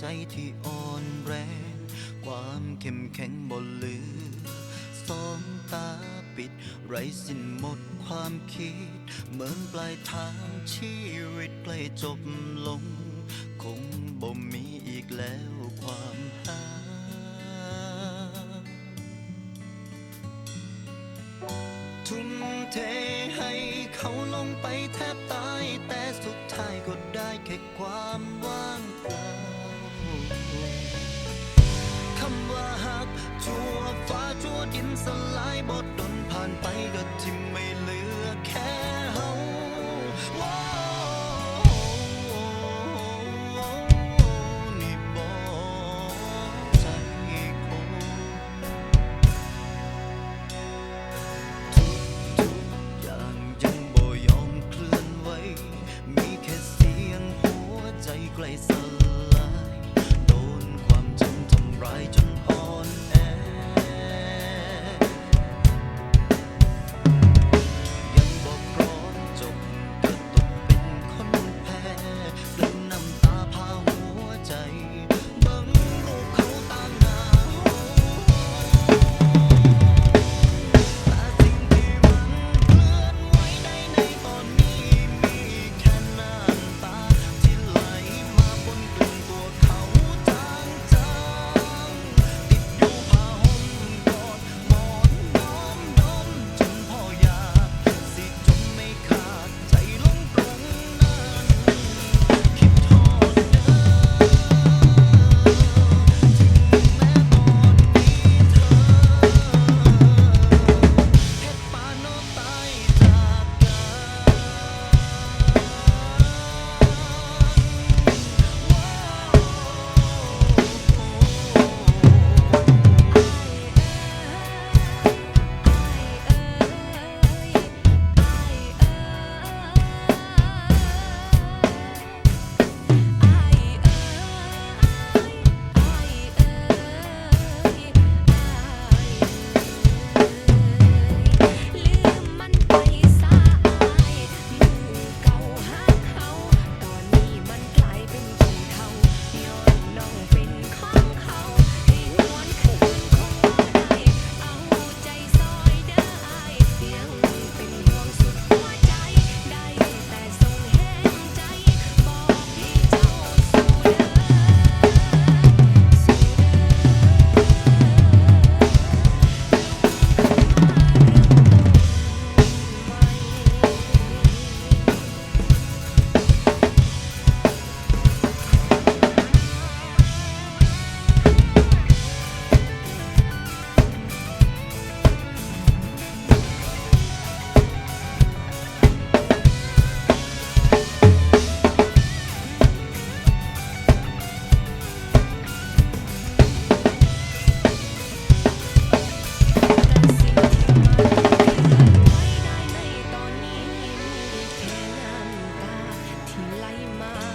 ใจที่อ่อนแรง ความเข้มแข็งบนลือ สองตาปิด ไรสิ้นหมดความคิด เหมือนปลายทางชีวิตใกล้จบลง คงบ่มีอีกแล้วความหาทุ่มเทให้เขาลงไปแทบตาย แต่สุดท้ายก็ได้แค่ความว่างเปล่า คำว่าหักทั่วฟ้าทั่วดินสลายบทดนผ่านไปก็ทิม ที่ไหลมา